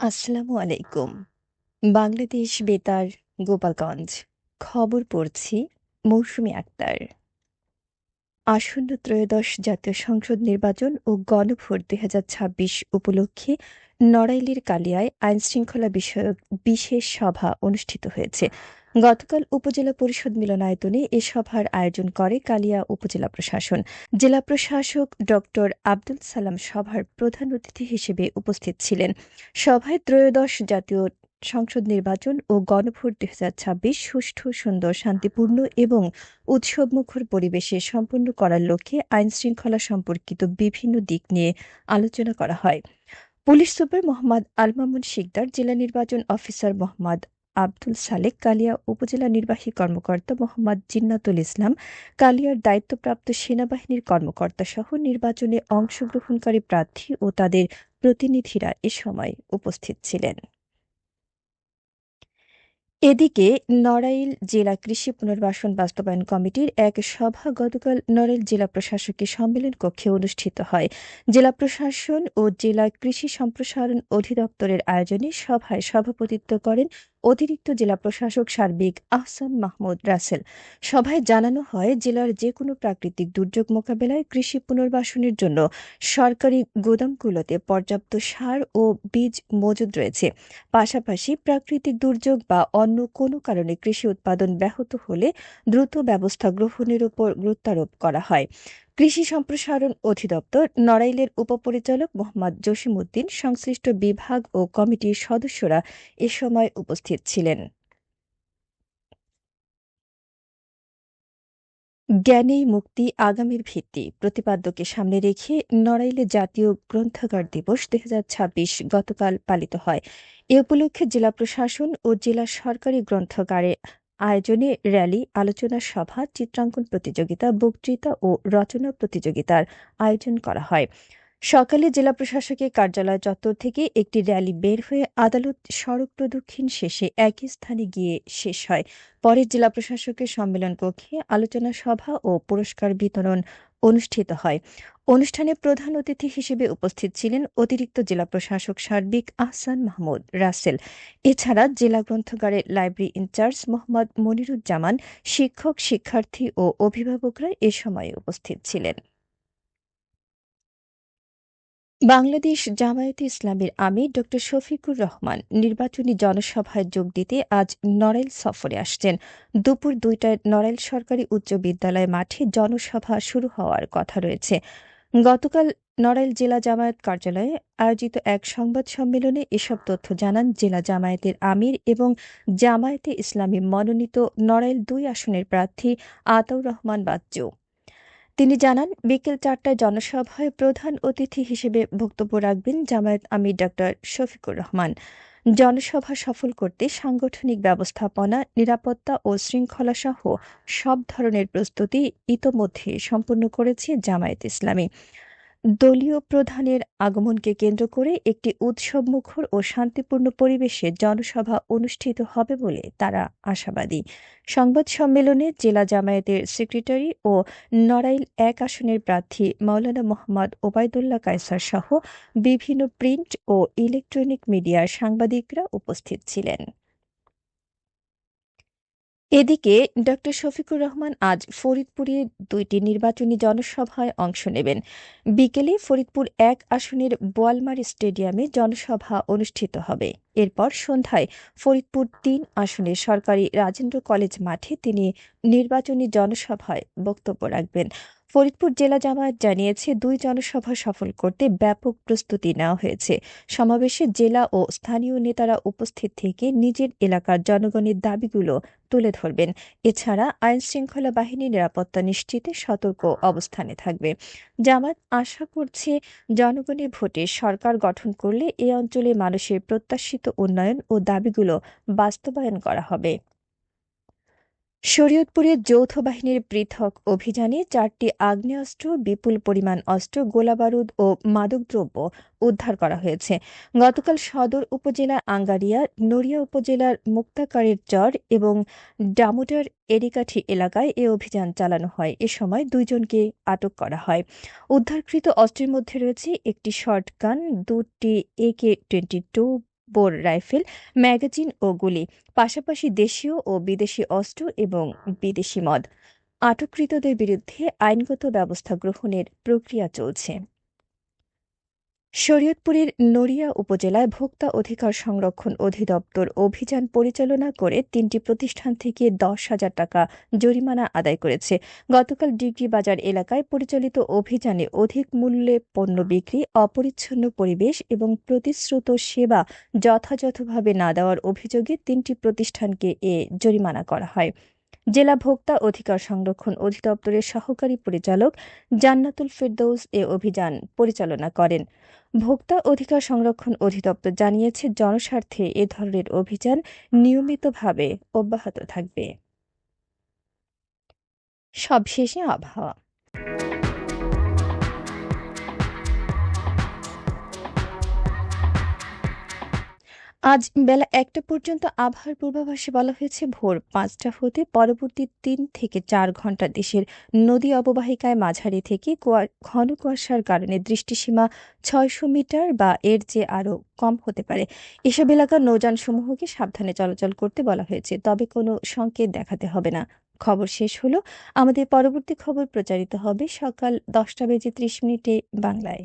আসসালামু আলাইকুম। বাংলাদেশ বেতার, গোপালগঞ্জ। খবর পড়ছি মৌসুমী আক্তার। আসন্ন ত্রয়োদশ জাতীয় সংসদ নির্বাচন ও গণভোট দুই হাজার ছাব্বিশ উপলক্ষে নড়াইলের কালিয়ায় আইনশৃঙ্খলা বিষয়ক বিশেষ সভা অনুষ্ঠিত হয়েছে। গতকাল উপজেলা পরিষদ মিলনায়তনে এ সভার আয়োজন করে কালিয়া উপজেলা প্রশাসন। জেলা প্রশাসক ডক্টর আব্দুল সালাম সভার প্রধান অতিথি হিসেবে উপস্থিত ছিলেন। সভায় ত্রয়োদশ জাতীয় সংসদ নির্বাচন ও গণভোট দুই হাজার ছাব্বিশ সুষ্ঠু, সুন্দর, শান্তিপূর্ণ এবং উৎসবমুখর পরিবেশে সম্পন্ন করার লক্ষ্যে আইন শৃঙ্খলা সম্পর্কিত বিভিন্ন দিক নিয়ে আলোচনা করা হয়। পুলিশ সুপার মোহাম্মদ আলমামুন শিকদার, জেলা নির্বাচন অফিসার মোহাম্মদ আব্দুল সালেক, কালিয়া উপজেলা নির্বাহী কর্মকর্তা মোহাম্মদ জিন্নাতুল ইসলাম, কালিয়ার দায়িত্বপ্রাপ্ত সেনাবাহিনীর কর্মকর্তা সহ নির্বাচনে অংশগ্রহণকারী প্রার্থী ও তাদের প্রতিনিধিরা এ সময় উপস্থিত ছিলেন। এদিকে নড়াইল জেলা কৃষি পুনর্বাসন বাস্তবায়ন কমিটির এক সভা গতকাল নড়াইল জেলা প্রশাসকের সম্মেলন কক্ষে অনুষ্ঠিত হয়। জেলা প্রশাসন ও জেলা কৃষি সম্প্রসারণ অধিদপ্তরের আয়োজনে সভায় সভাপতিত্ব করেন অতিরিক্ত জেলা প্রশাসক সার্বিক আহসান মাহমুদ রাসেল। সভায় জানানো হয়, জেলার যে কোনো প্রাকৃতিক দুর্যোগ মোকাবেলায় কৃষি পুনর্বাসনের জন্য সরকারি গুদামগুলোতে পর্যাপ্ত সার ও বীজ মজুদ রয়েছে। পাশাপাশি প্রাকৃতিক দুর্যোগ বা অন্য কোনো কারণে কৃষি উৎপাদন ব্যাহত হলে দ্রুত ব্যবস্থা গ্রহণের উপর গুরুত্বারোপ করা হয়। কৃষি সম্প্রসারণ অধিদপ্তর নড়াইলের উপপরিচালক মোহাম্মদ জসিমউদ্দিন, সংশ্লিষ্ট বিভাগ ও কমিটির সদস্যরা এ সময় উপস্থিত ছিলেন। জ্ঞানেই মুক্তি আগামীর ভিত্তি প্রতিপাদ্যকে সামনে রেখে নড়াইলে জাতীয় গ্রন্থাগার দিবস দুই হাজার ছাব্বিশ গতকাল পালিত হয়। এ উপলক্ষে জেলা প্রশাসন ও জেলা সরকারি গ্রন্থাগারে আয়োজনে র্যালি, আলোচনা সভা, চিত্রাঙ্কন প্রতিযোগিতা, বক্তৃতা ও রচনা প্রতিযোগিতার আয়োজন করা হয়। সকালে জেলা প্রশাসকের কার্যালয় চত্বর থেকে একটি র্যালি বের হয়ে আদালত সড়ক প্রদক্ষিণ শেষে একই স্থানে গিয়ে শেষ হয়। পরে জেলা প্রশাসকের সম্মেলন কক্ষে আলোচনা সভা ও পুরস্কার বিতরণ অনুষ্ঠিত হয়। অনুষ্ঠানে প্রধান অতিথি হিসেবে উপস্থিত ছিলেন অতিরিক্ত জেলা প্রশাসক সার্বিক আহসান মাহমুদ রাসেল। এছাড়া জেলা গ্রন্থাগারের লাইব্রেরি ইনচার্জ মোহাম্মদ মনিরুজ্জামান, শিক্ষক, শিক্ষার্থী ও অভিভাবকরা এ সময় উপস্থিত ছিলেন। বাংলাদেশ জামায়াতে ইসলামের আমির ড শফিকুর রহমান নির্বাচনী জনসভায় যোগ দিতে আজ নড়াইল সফরে আসছেন। দুপুর দুইটায় নড়াইল সরকারি উচ্চ বিদ্যালয় মাঠে জনসভা শুরু হওয়ার কথা রয়েছে। গতকাল নড়াইল জেলা জামায়াত কার্যালয়ে আয়োজিত এক সংবাদ সম্মেলনে এসব তথ্য জানান জেলা জামায়াতের আমির এবং জামায়াতে ইসলামী মনোনীত নড়াইল দুই আসনের প্রার্থী আতাউর রহমান বাচ্চু। তিনি জানান, বিকেল চারটায় জনসভায় প্রধান অতিথি হিসেবে বক্তব্য রাখবেন জামায়াত আমির ডক্টর শফিকুর রহমান। জনসভা সফল করতে সাংগঠনিক ব্যবস্থাপনা, নিরাপত্তা ও শৃঙ্খলা সহ সব ধরনের প্রস্তুতি ইতোমধ্যে সম্পন্ন করেছে জামায়াত ইসলামী। দলীয় প্রধানের আগমনকে কেন্দ্র করে একটি উৎসবমুখর ও শান্তিপূর্ণ পরিবেশে জনসভা অনুষ্ঠিত হবে বলে তারা আশাবাদী। সংবাদ সম্মেলনে জেলা জামায়াতের সেক্রেটারি ও নড়াইল এক আসনের প্রার্থী মাওলানা মোহাম্মদ ওবায়দুল্লাহ কায়সার সহ বিভিন্ন প্রিন্ট ও ইলেকট্রনিক মিডিয়ার সাংবাদিকরা উপস্থিত ছিলেন। এদিকে ড শফিকুর রহমান আজ ফরিদপুরে দুইটি নির্বাচনী জনসভায় অংশ নেবেন। বিকেলে ফরিদপুর এক আসনের বোয়ালমারি স্টেডিয়ামে জনসভা অনুষ্ঠিত হবে। এরপর সন্ধ্যায় ফরিদপুর তিন আসনে সরকারি রাজেন্দ্র কলেজ মাঠে তিনি নির্বাচনী জনসভায় বক্তব্য রাখবেন। ফরিদপুর জেলা জামায়াত জানিয়েছে, দুই জনসভা সফল করতে ব্যাপক প্রস্তুতি নেওয়া হয়েছে। সমাবেশে জেলা ও স্থানীয় নেতারা উপস্থিত থেকে নিজের এলাকার জনগণের দাবিগুলো তুলে ধরবেন। এছাড়া আইন শৃঙ্খলা বাহিনী নিরাপত্তা নিশ্চিতে সতর্ক অবস্থানে থাকবে। জামাত আশা করছে, জনগণের ভোটে সরকার গঠন করলে এ অঞ্চলে মানুষের প্রত্যাশিত উন্নয়ন ও দাবিগুলো বাস্তবায়ন করা হবে। শরীয়তপুরে যৌথ বাহিনীর পৃথক অভিযানে চারটি আগ্নেয়াস্ত্র, বিপুল পরিমাণ অস্ত্র, গোলাবারুদ ও মাদকদ্রব্য উদ্ধার করা হয়েছে। গতকাল সদর উপজেলার আঙ্গারিয়া, নড়িয়া উপজেলার মুক্তাকারের চর এবং ডামুটার এরিকাঠি এলাকায় এ অভিযান চালানো হয়। এ সময় দুইজনকে আটক করা হয়। উদ্ধারকৃত অস্ত্রের মধ্যে রয়েছে একটি শর্টগান দুটি AK twenty two bore rifle, magazine ও গুলি, পাশাপাশি দেশীয় ও বিদেশি অস্ত্র এবং বিদেশি মদ। আটককৃতদের বিরুদ্ধে আইনগত ব্যবস্থা গ্রহণের প্রক্রিয়া চলছে। শরীয়তপুরের নড়িয়া উপজেলায় ভোক্তা অধিকার সংরক্ষণ অধিদপ্তর অভিযান পরিচালনা করে তিনটি প্রতিষ্ঠান থেকে দশ হাজার টাকা জরিমানা আদায় করেছে। গতকাল ডিগ্রি বাজার এলাকায় পরিচালিত অভিযানে অধিক মূল্যে পণ্য বিক্রি, অপরিচ্ছন্ন পরিবেশ এবং প্রতিশ্রুত সেবা যথাযথভাবে না দেওয়ার অভিযোগে তিনটি প্রতিষ্ঠানকে এ জরিমানা করা হয়। জেলা ভোক্তা অধিকার সংরক্ষণ অধিদপ্তরের সহকারী পরিচালক জান্নাতুল ফেরদৌস এ অভিযান পরিচালনা করেন। ভোক্তা অধিকার সংরক্ষণ অধিদপ্তর জানিয়েছে, জনস্বার্থে এ ধরনের অভিযান নিয়মিতভাবে অব্যাহত থাকবে। সবশেষে আবহাওয়া। আজ বেলা একটা পর্যন্ত আবহাওয়ার পূর্বাভাসে বলা হয়েছে, ভোর পাঁচটা হতে পরবর্তী তিন থেকে চার ঘণ্টা দেশের নদী অববাহিকায় মাঝারি থেকে ঘন কুয়াশার কারণে দৃষ্টিসীমা ছয়শো মিটার বা এর চেয়ে আরও কম হতে পারে। এসব এলাকার নৌযানসমূহকে সাবধানে চলাচল করতে বলা হয়েছে, তবে কোনো সংকেত দেখাতে হবে না। খবর শেষ হলো। আমাদের পরবর্তী খবর প্রচারিত হবে সকাল দশটা বেজে ত্রিশ মিনিটে বাংলায়।